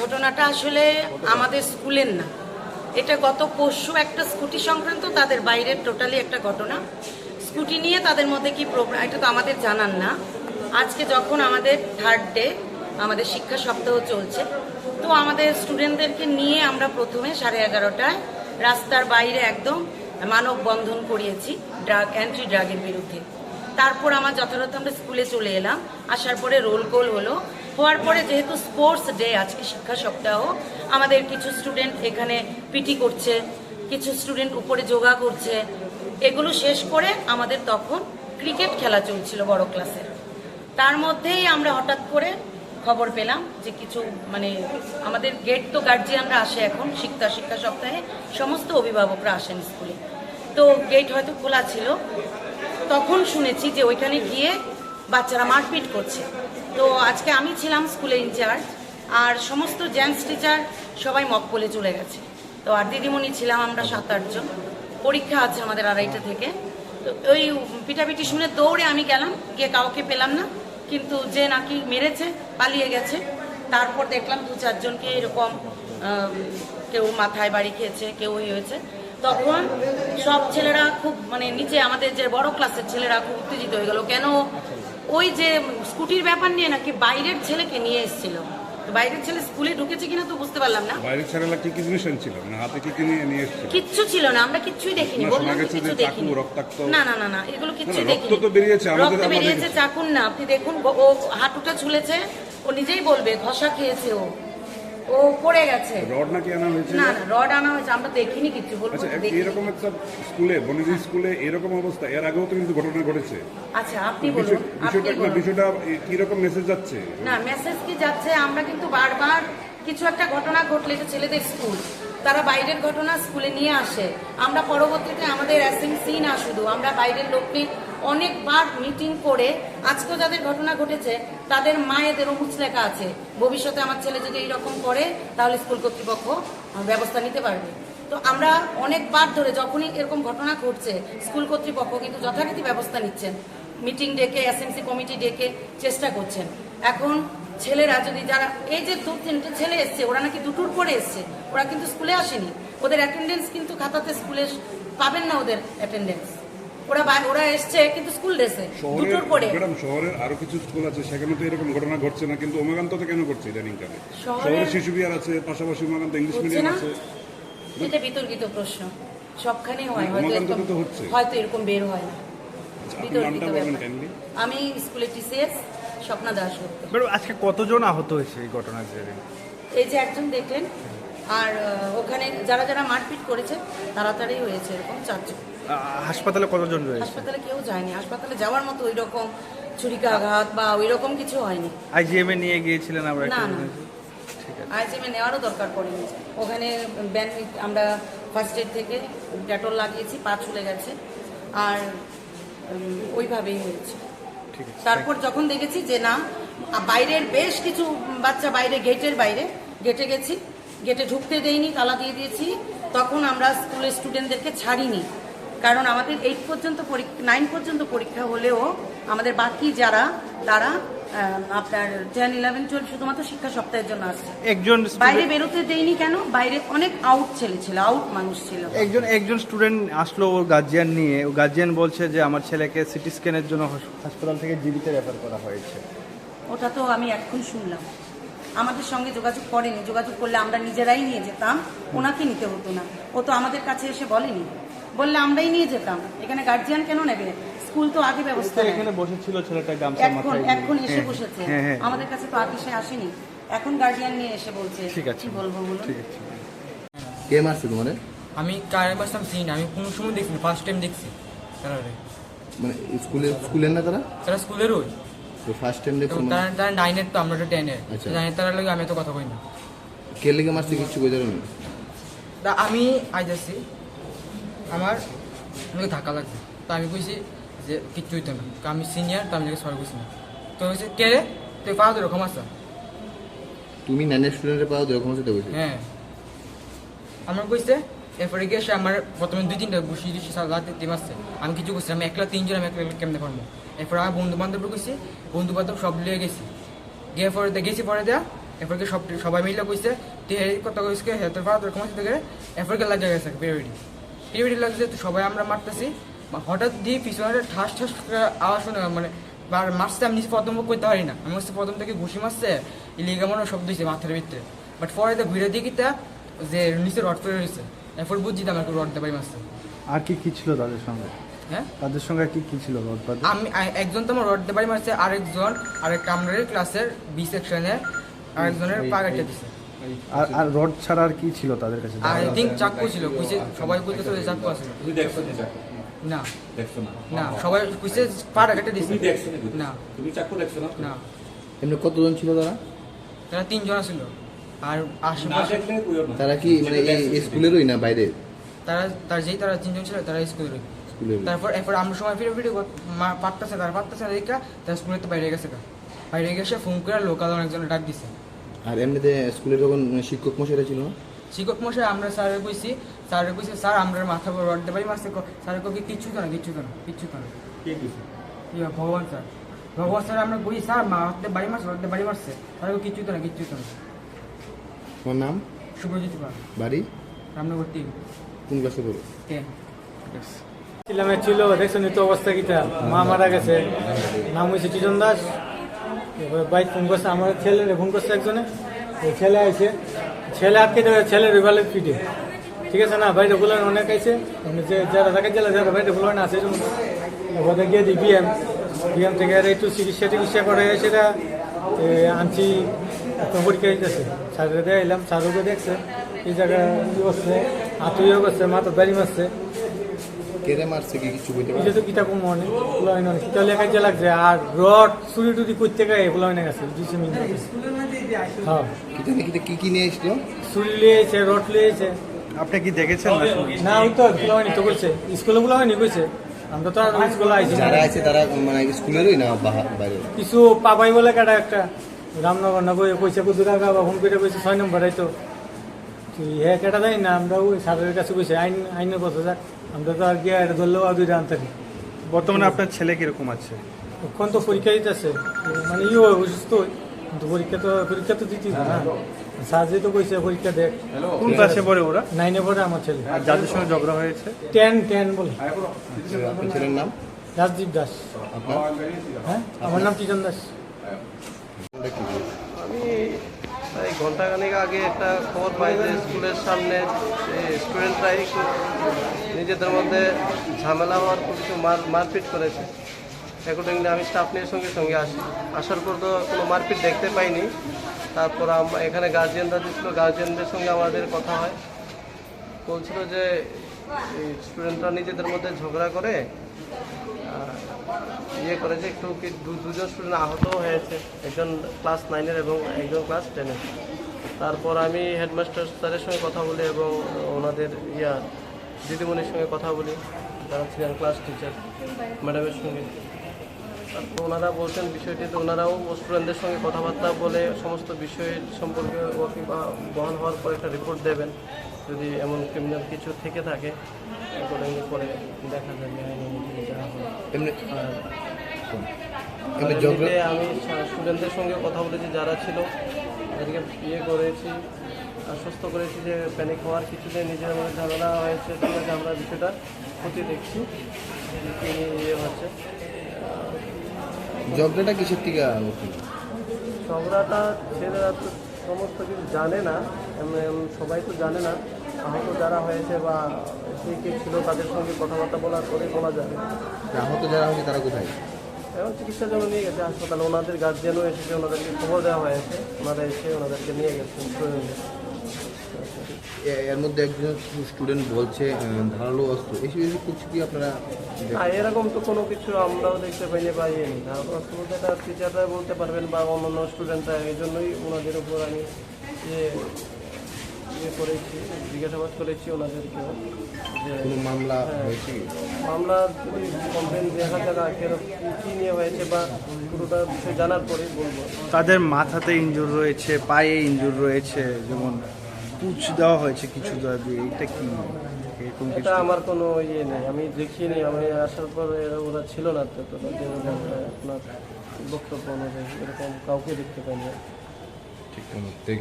ঘটনাটা আসলে আমাদের স্কুলের না। এটা গত পরশু একটা স্কুটি সংক্রান্ত তাদের বাইরের টোটালি একটা ঘটনা। স্কুটি নিয়ে তাদের মধ্যে কি প্রোগ্রাম এটা তো আমাদের জানান না। আজকে যখন আমাদের থার্ড ডে আমাদের শিক্ষা সপ্তাহ চলছে, তো আমাদের স্টুডেন্টদেরকে নিয়ে আমরা প্রথমে সাড়ে এগারোটায় রাস্তার বাইরে একদম মানববন্ধন করিয়েছি ড্রাগ অ্যান্টি ড্রাগের বিরুদ্ধে। তারপর আমার যথাযথ আমরা স্কুলে চলে এলাম। আসার পরে রোল কল হলো হওয়ার পরে যেহেতু স্পোর্টস ডে আজকে শিক্ষা সপ্তাহ, আমাদের কিছু স্টুডেন্ট এখানে পিটি করছে, কিছু স্টুডেন্ট উপরে যোগা করছে, এগুলো শেষ করে আমাদের তখন ক্রিকেট খেলা চলছিল বড় ক্লাসে। তার মধ্যেই আমরা হঠাৎ করে খবর পেলাম যে কিছু মানে আমাদের গেট তো গার্জিয়ানরা আসে এখন শিক্ষা শিক্ষা সপ্তাহে, সমস্ত অভিভাবকরা আসেন স্কুলে। তো গেট হয়তো খোলা ছিল। তখন শুনেছি যে ওইখানে গিয়ে বাচ্চারা মারপিট করছে। তো আজকে আমি ছিলাম স্কুলের ইনচার্জ, আর সমস্ত জেন্টস টিচার সবাই মকপলে চলে গেছে। তো আর দিদিমণি ছিলাম আমরা সাত আটজন পরীক্ষা আছে আমাদের আড়াইটা থেকে। তো ওই পিটাপিটি শুনে দৌড়ে আমি গেলাম, গিয়ে কাউকে পেলাম না। কিন্তু যে নাকি মেরেছে, পালিয়ে গেছে। তারপর দেখলাম দু চারজনকে এরকম কেউ মাথায় বাড়ি খেয়েছে, কেউ ওই হয়েছে। তখন সব ছেলেরা খুব মানে নিচে আমাদের যে বড় ক্লাসের ছেলেরা খুব উত্তেজিত হয়ে গেল, কেন ওই যে স্কুটির ব্যাপার নিয়ে নাকি বাইরের ছেলেকে নিয়ে এসেছিল। বাইরের ছেলে স্কুলে ঢুকেছে কিনা তো বুঝতে পারলাম না। বাইরের ছেলেরা কি কি জিনিস ছিল মানে হাতে কি কি নিয়ে নিয়ে এসেছিল? কিচ্ছু ছিল না আমরা কিচ্ছুই দেখিনি। না, বললাম কিছু দেখিনি। রক্তাক্ত। না না না না এগুলো কিচ্ছু দেখিনি রক্ত তো বেরিয়েছে, আমাদের- রক্ত বেরিয়েছে চাকুন না। আপনি দেখুন ও ও হাঁটুটা ঝুলেছে ও নিজেই বলবে ঘষা খেয়েছে ও। ও পড়ে গেছে। রড নাকি আনা হয়েছিল না না রড আনা হয়েছে আমরা দেখিনি কিছু বলব আচ্ছা। এরকম একটা স্কুলে বনেদি স্কুলে এরকম অবস্থা এর আগেও তো কিন্তু ঘটনা ঘটেছে। আচ্ছা আপনি বলুন বিষয়টা বিষয়টা কীরকম মেসেজ যাচ্ছে? না মেসেজ কি যাচ্ছে আমরা কিন্তু বারবার কিছু একটা ঘটনা ঘটলে এটা ছেলেদের স্কুল তারা বাইরের ঘটনা স্কুলে নিয়ে আসে। আমরা পরবর্তীতে আমাদের এসএমসি না শুধু আমরা বাইরের লোককে অনেকবার মিটিং করে আজকেও যাদের ঘটনা ঘটেছে, তাদের মায়েদেরও মুছ লেখা আছে। ভবিষ্যতে আমার ছেলে যদি এইরকম করে, তাহলে স্কুল কর্তৃপক্ষ ব্যবস্থা নিতে পারবে। তো আমরা অনেকবার ধরে যখনই এরকম ঘটনা ঘটছে, স্কুল কর্তৃপক্ষ কিন্তু যথারীতি ব্যবস্থা নিচ্ছেন। মিটিং ডেকে এসএমসি কমিটি ডেকে চেষ্টা করছেন। এখন ছেলেরা যদি যারা, এই যে দু তিনটে ছেলে এসছে, ওরা নাকি দুটোর পরে এসছে, ওরা কিন্তু স্কুলে আসেনি। ওদের অ্যাটেন্ডেন্স কিন্তু খাতাতে স্কুলে পাবেন না ওদের অ্যাটেন্ডেন্স ওরা ওরা এসছে কিন্তু স্কুল ড্রেসে শহরের দুটোর পরে। ম্যাডাম শহরের আরও কিছু স্কুল আছে সেখানে তো এরকম ঘটনা ঘটছে না কিন্তু কেন ঘটছে ইদানিং কালে? শহরের শিশু বিহার আছে পাশাপাশি ওমাকান্ত ইংলিশ মিডিয়াম আছে। এটা বিতর্কিত প্রশ্ন। সবখানে হয় হয়তো। হয়তো এরকম বের হয় না। আচ্ছা, বিতর্কিত আমি স্কুলের টিসিএস স্বপ্না দাস আজকে কতজন আহত হয়েছে এই ঘটনার জেরে? এই যে একজন দেখলেন আর ওখানে যারা যারা মারপিট করেছে তাড়াতাড়ি হয়েছে এরকম চারজন। হাসপাতালে কতজন রয়েছে? হাসপাতালে কেউ যায়নি। হাসপাতালে যাওয়ার মতো ওই রকম ছুরিকাঘাত বা ওই রকম কিছু হয়নি। আইজিএম এ নিয়ে গিয়েছিলেন আমরা না একটা না। শুনেছি। ঠিক আছে। আইজিএমে নেওয়ারও দরকার পড়েনি। ওখানে ব্যান আমরা ফার্স্ট এড থেকে ডেটল লাগিয়েছি পা চলে গেছে আর ওইভাবেই হয়েছে। ঠিক আছে তারপর যখন দেখেছি যে না বাইরের বেশ কিছু বাচ্চা বাইরে গেটের বাইরে গেটে গেছি গেটে ঢুকতে দেইনি তালা দিয়ে দিয়েছি তখন আমরা স্কুলের স্টুডেন্টদেরকে ছাড়িনি। কারণ আমাদের এইট পর্যন্ত পরীক্ষা নাইন পর্যন্ত পরীক্ষা হলেও আমাদের বাকি যারা তারা আপনার টেন ইলেভেন টুয়েলভ শুধুমাত্র শিক্ষা সপ্তাহের জন্য আসছে। একজন বাইরে বেরোতে দেইনি কেন? বাইরে অনেক আউট ছেলে ছিল আউট মানুষ ছিল। একজন একজন স্টুডেন্ট আসলো ওর গার্জিয়ান নিয়ে। ও গার্জিয়ান বলছে যে আমার ছেলেকে সিটি স্ক্যানের জন্য হাসপাতাল থেকে জীবিত রেফার করা হয়েছে। ওটা তো আমি এখন শুনলাম। আমাদের সঙ্গে যোগাযোগ করেনি। যোগাযোগ করলে আমরা নিজেরাই নিয়ে যেতাম ওনাকে নিতে হতো না। ও তো আমাদের কাছে এসে বলেনি। বললে আমরাই নিয়ে যেতাম। এখানে গার্জিয়ান কেন নেবে? স্কুল তো আগে ব্যবস্থা। এখানে বসেছিল ছেলেটা গামছা এখন এখন এসে হ্যাঁ, বসেছে। হ্যাঁ হ্যাঁ। আমাদের কাছে তো আগে সে আসেনি। এখন গার্জিয়ান নিয়ে এসে বলছে। ঠিক আছে। কি বলব বলুন? ঠিক আছে। কে মারছে তোমার আমি কারে বাসতাম চিনি না আমি কোন সময় দেখিনি ফার্স্ট টাইম দেখছি। তারা মানে স্কুলে স্কুলের না তারা? তারা স্কুলেরই। তো ফার্স্ট টাইম দেখছ তারা তারা নাইনের তো আমরা টেনের আচ্ছা। নাইনের তারা লাগে আমি তো কথা কই না। কে লেগে মারছে কিচ্ছু বোঝা না তা আমি আসছি। আমার আমাকে ধাক্কা লাগছে তো আমি কইছি যে কিচ্ছু হইতো না। তো আমি সিনিয়র তো আমি সরি কইছি না। তো হয়েছে কে রে? তুই পাওয়া তো এরকম আসা তুমি নাইনের স্টুডেন্টের পাও তো এরকম সাথে বলছি হ্যাঁ। আমার কইছে এরপরে গিয়ে সে আমার প্রথমে দুই তিনটা বসি দিচ্ছি রাতে টিম আসছে আমি কিছু করছি আমি একলা তিনজন আমি একলা কেমনে পারব এরপর আমার বন্ধু বান্ধব কইছি বন্ধু বান্ধব সব লিয়ে গেছি। গিয়ে পরে গেছি পরে দেয়া এরপরকে সব সবাই মিলে কইছে তুই এই কথা কইছে হে তোর ফাদার এরকম আছে দেখে এরপরকে লাগে গেছে পিরিয়ডি পিরিয়ডি লাগছে তো সবাই আমরা মারতেছি। হঠাৎ দিয়ে পিছনে ঠাস ঠাস আওয়াজ শুনে মানে আর মারছে আমি নিচে প্রথম করতে পারি না। আমি হচ্ছে প্রথম থেকে ঘুষি মারছে লিগা মনে শব্দ হয়েছে মাথার ভিতরে। বাট পরে তো ঘুরে দিয়ে কিতা যে নিচে রড ফেলে রয়েছে। এরপর বুঝছি তো আমাকে রড দেবাই মারছে। আর কি কি ছিল তাদের সঙ্গে? হ্যাঁ? তাদের সঙ্গে কি কি ছিল রড আমি একজন তো আমার রড দেবাই মারছে আরেকজন আরেক কামরারের ক্লাসের বি সেকশনে আরেকজনের পা কেটে দিছে। আর আর রড ছাড়া আর কি ছিল তাদের কাছে? আই থিঙ্ক চাকু ছিল কইছে সবাই কইতেছে যে চাকু আছে। তুমি দেখছ নি চাকু? না। দেখছ না? না সবাই কইছে পাটা কেটে দিছে। তুমি দেখছ না। তুমি চাকু দেখছ না? না। এমনি কতজন ছিল তারা? তারা তিনজন ছিল আর আশেপাশে তারা কি মানে এই- স্কুলেরই না বাইরে? তারা তার যেই তারা তিনজন ছিল তারা স্কুলে স্কুলের তারপর এরপর আমরা সময় ফিরে ফিরে পারতেছে তারা পারতেছে দেখা তার স্কুলে তো বাইরে গেছে বাইরে গেছে ফোন করে লোকাল অনেকজন ডাক দিছে। আর এমনিতে স্কুলে যখন শিক্ষক মশাইরা ছিল? না শিক্ষক মশাই আমরা স্যারে কইছি স্যারে কইছি স্যার আমরা মাথা বড় রড দেবাই মারছে। স্যার কবি কিচ্ছু তো না কিচ্ছু তো না কিচ্ছু তো না। কে কইছে? ভগবান স্যার। ভগবান স্যার আমরা কই স্যার মা হাতে বাড়ি মারছে রড বাড়ি মারছে। স্যার কই কিচ্ছু তো না কিচ্ছু তো না। তোমার নাম? শুভজিৎ পাল। বাড়ি? রামনগর তিন। কোন ক্লাসে পড়ো? কে? ছিলামে ছিল দেখছেন তো অবস্থা কিটা? মা মারা গেছে। নাম হয়েছে টিটন দাস। এবার বাইক ফোন করছে আমার ছেলে ফোন করছে একজনে। ওই ছেলে আইছে। ছেলে আটকে দেবে ছেলের রিভালের পিঠে ঠিক আছে না? বাইরে বলার অনেক আইছে। এমনি যে যারা থাকে জেলা যারা বাইরে বলার না আছে ওখানে গিয়ে দিই বিএম বিএম থেকে আর একটু চিকিৎসা টিকিৎসা করে সেটা আনছি পরীক্ষা দিতেছে। স্যারের দিয়ে এলাম স্যারকে দেখছে। এই জায়গায় কি করছে? হাতুইও করছে, মাথার বাড়ি মারছে। কেড়ে মারছে কি কিছু তো কিতা কম মনে ফুলাই না শীতল লেখা যে লাগছে আর রড চুরি টুরি করতে গায়ে ফুলাই না গেছে দুইশো মিনিট হ্যাঁ। কি কি কি কি নিয়ে চুরি লিয়েছে রড লিয়েছে। আপনি কি দেখেছেন না? না ওই তো ফুলাই তো করছে স্কুলে ফুলাই নি কইছে। আমরা তো আর স্কুলে আইছি যারা আছে তারা মানে স্কুলেরই না বাইরে? কিছু পাবাই বলে কাটা একটা রামনগর না কই কইছে কুদু কাকা বা ফোন করে কইছে ছয় নম্বর এই তো। হ্যাঁ কেটা দেয় না আমরা ওই স্যারের কাছে কইছে আইন আইনের কথা যাক। আমরা তো আর গিয়ে এটা ধরলেও আর দুইটা আনতে বর্তমানে আপনার ছেলে কীরকম আছে? এখন তো পরীক্ষা দিতেছে। মানে ইয়ে অসুস্থ। কিন্তু পরীক্ষা তো পরীক্ষা তো দিতেই হবে না। সার্জি তো কইছে পরীক্ষা দেখ। কোন ক্লাসে পড়ে ওরা? নাইনে পড়ে আমার ছেলে। আর যাদের সঙ্গে ঝগড়া হয়েছে? টেন টেন বলে। ছেলের নাম? রাজদীপ দাস। হ্যাঁ? আমার নাম টিটন দাস। আমি প্রায় ঘন্টাখানেক আগে একটা খবর পাই যে স্কুলের সামনে স্টুডেন্টরা একটু নিজেদের মধ্যে ঝামেলা হওয়ার কিছু মার, মারপিট করেছে। অ্যাকর্ডিংলি আমি স্টাফ নিয়ে সঙ্গে সঙ্গে আসি। আসার পর তো কোনো মারপিট দেখতে পাইনি। তারপর এখানে গার্জিয়ানরা ছিল গার্জিয়ানদের সঙ্গে আমাদের কথা হয়। বলছিল যে স্টুডেন্টরা নিজেদের মধ্যে ঝগড়া করে ইয়ে করেছে একটু দুজন স্টুডেন্ট আহতও হয়েছে একজন ক্লাস নাইনের এবং একজন ক্লাস টেনের তারপর আমি হেডমাস্টার স্যারের সঙ্গে কথা বলি এবং ওনাদের ইয়া দিদিমণির সঙ্গে কথা বলি যারা ছিলেন ক্লাস টিচার ম্যাডামের সঙ্গে। তারপর ওনারা বলছেন বিষয়টি তো ওনারাও স্টুডেন্টদের সঙ্গে কথাবার্তা বলে সমস্ত বিষয় সম্পর্কে ওয়াকি বা বহাল হওয়ার পর একটা রিপোর্ট দেবেন। যদি এমন ক্রিমিনাল কিছু থেকে থাকে পরে দেখা যাবে। আইনি যা ঝগড়া এমনিতে আমি স্টুডেন্টদের সঙ্গে কথা বলেছি যারা ছিল তাদেরকে ইয়ে করেছি আশ্বস্ত করেছি যে প্যানিক হওয়ার কিছুতে নিজের মধ্যে ঝামেলা হয়েছে ঠিক আছে আমরা বিষয়টা ক্ষতি দেখছি ইয়ে হচ্ছে। ঝগড়াটা কিসের থেকে? ঝগড়াটা ছেলেরা তো সমস্ত কিছু জানে না সবাই তো জানে না আহত যারা হয়েছে বা কে কে ছিল তাদের সঙ্গে কথাবার্তা বলার পরে বলা যাবে আহত যারা হয়েছে তারা কোথায়? এবং চিকিৎসার জন্য নিয়ে গেছে হাসপাতালে। ওনাদের গার্জিয়ানও এসেছে ওনাদেরকে খবর দেওয়া হয়েছে। ওনারা এসে ওনাদেরকে নিয়ে গেছেন এর মধ্যে একজন স্টুডেন্ট বলছে ধারালো অস্ত্র। এসব কিছু কি আপনারা এরকম তো কোনো কিছু আমরাও দেখতে পাইনি বা ইয়ে নেই। তারপর বলতে এটা টিচাররা বলতে পারবেন বা অন্যান্য স্টুডেন্টরা এই জন্যই ওনাদের উপর আমি ইয়ে ইয়ে করেছি জিজ্ঞাসাবাদ করেছি ওনাদেরকেও যে কোনো মামলা হয়েছে কি? মামলা যদি কমপ্লেন দেখা কেরম কী- নিয়ে হয়েছে বা পুরোটা বিষয় জানার পরেই বলব। তাদের মাথাতে ইনজুর রয়েছে পায়ে ইঞ্জুর রয়েছে যেমন পুচ দেওয়া হয়েছে কিছু দেওয়া দিয়ে এটা কি? এটা আমার কোনো ইয়ে নেই আমি দেখিনি আমি আসার পর ওরা ছিল না তো আপনার বক্তব্য অনুযায়ী এরকম কাউকে দেখতে পাইনি। শিক্ষামূর্তি